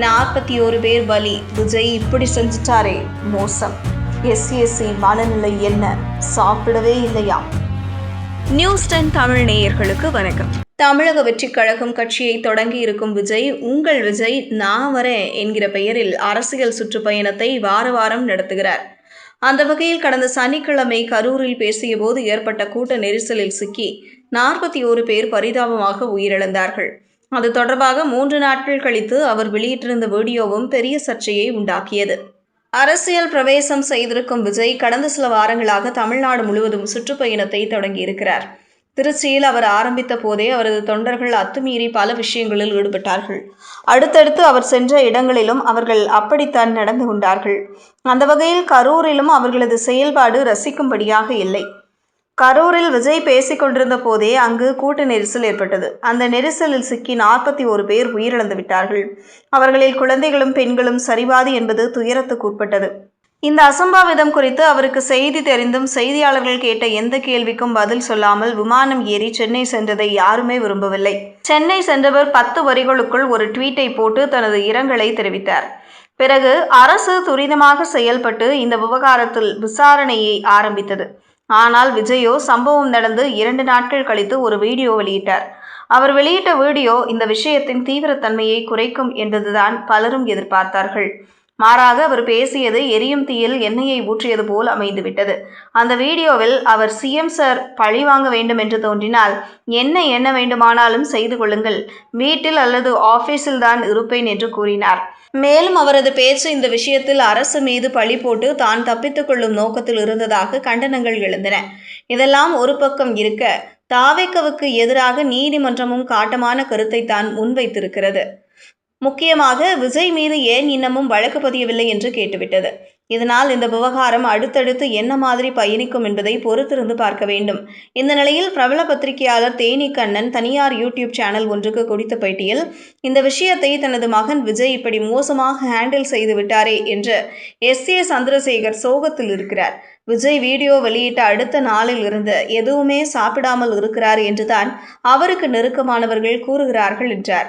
நாற்பத்தி ஒரு பேர் பலி. விஜய் இப்படி செஞ்சுட்டாரே. மோசம். எஸ்சிஎஸ்சி மனநிலை என்ன? சாப்பிடவே இல்லையா? நியூஸ் டென் தமிழ் நேயர்களுக்கு வணக்கம். தமிழக வெற்றிக் கழகம் கட்சியை தொடங்கி இருக்கும் விஜய் உங்கள் விஜய் நான் வரேன் என்கிற பெயரில் அரசியல் சுற்றுப்பயணத்தை வார வாரம் நடத்துகிறார். அந்த வகையில் கடந்த சனிக்கிழமை கரூரில் பேசியபோது ஏற்பட்ட கூட்ட நெரிசலில் சிக்கி நாற்பத்தி ஓரு பேர் பரிதாபமாக உயிரிழந்தார்கள். அது தொடர்பாக மூன்று நாட்கள் கழித்து அவர் வெளியிட்டிருந்த வீடியோவும் பெரிய சர்ச்சையை உண்டாக்கியது. அரசியல் பிரவேசம் செய்திருக்கும் விஜய் கடந்த சில வாரங்களாக தமிழ்நாடு முழுவதும் சுற்றுப்பயணத்தை தொடங்கியிருக்கிறார். திருச்சியில் அவர் ஆரம்பித்த போதே அவரது தொண்டர்கள் அத்துமீறி பல விஷயங்களில் ஈடுபட்டார்கள். அடுத்தடுத்து அவர் சென்ற இடங்களிலும் அவர்கள் அப்படித்தான் நடந்து கொண்டார்கள். அந்த வகையில் கரூரிலும் அவர்களது செயல்பாடு ரசிக்கும்படியாக இல்லை. கரூரில் விஜய் பேசிக் கொண்டிருந்த போதே அங்கு கூட்ட நெரிசல் ஏற்பட்டது. அந்த நெரிசலில் சிக்கி நாற்பத்தி ஒரு பேர் உயிரிழந்து விட்டார்கள். அவர்களில் குழந்தைகளும் பெண்களும் சரிபாதி என்பது துயரத்துக்கு உட்பட்டது. இந்த அசம்பாவிதம் குறித்து அவருக்கு செய்தி தெரிந்தும் செய்தியாளர்கள் கேட்ட எந்த கேள்விக்கும் பதில் சொல்லாமல் விமானம் ஏறி சென்னை சென்றதை யாருமே விரும்பவில்லை. சென்னை சென்றவர் பத்து வரிகளுக்குள் ஒரு ட்வீட்டை போட்டு தனது இரங்கலை தெரிவித்தார். பிறகு அரசு துரிதமாக செயல்பட்டு இந்த விவகாரத்தில் விசாரணையை ஆரம்பித்தது. ஆனால் விஜயோ சம்பவம் நடந்து இரண்டு நாட்கள் கழித்து ஒரு வீடியோ வெளியிட்டார். அவர் வெளியிட்ட வீடியோ இந்த விஷயத்தின் தீவிரத்தன்மையை குறைக்கும் என்பதுதான் பலரும் எதிர்பார்த்தார்கள். மாறாக அவர் பேசியது எரியும் தீயில் எண்ணெயை ஊற்றியது போல் அமைந்துவிட்டது. அந்த வீடியோவில் அவர் சிஎம் சார் பழி வாங்க வேண்டும் என்று தோன்றினால் என்ன என்ன வேண்டுமானாலும் செய்து கொள்ளுங்கள். வீட்டில் அல்லது ஆபீஸில் தான் இருப்பேன் என்று கூறினார். மேலும் அவரது பேச்சு இந்த விஷயத்தில் அரசு மீது பழி போட்டு தான் தப்பித்துக் கொள்ளும் நோக்கத்தில் இருந்ததாக கண்டனங்கள் எழுந்தன. இதெல்லாம் ஒரு பக்கம் இருக்க தாவேக்கவுக்கு எதிராக நீதிமன்றமும் காட்டமான கருத்தை தான் முன்வைத்திருக்கிறது. முக்கியமாக விஜய் மீது ஏன் இன்னமும் வழக்கு பதியவில்லை என்று கேட்டுவிட்டது. இதனால் இந்த விவகாரம் அடுத்தடுத்து என்ன மாதிரி பயணிக்கும் என்பதை பொறுத்திருந்து பார்க்க வேண்டும். இந்த நிலையில் பிரபல பத்திரிகையாளர் தேனி கண்ணன் தனியார் யூடியூப் சேனல் ஒன்றுக்கு கொடுத்த பேட்டியில் இந்த விஷயத்தை தனது மகன் விஜய் இப்படி மோசமாக ஹேண்டில் செய்து விட்டாரே என்று எஸ் ஏ சந்திரசேகர் சோகத்தில் இருக்கிறார். விஜய் வீடியோ வெளியிட்ட அடுத்த நாளில் இருந்து எதுவுமே சாப்பிடாமல் இருக்கிறார் என்றுதான் அவருக்கு நெருக்கமானவர்கள் கூறுகிறார்கள் என்றார்.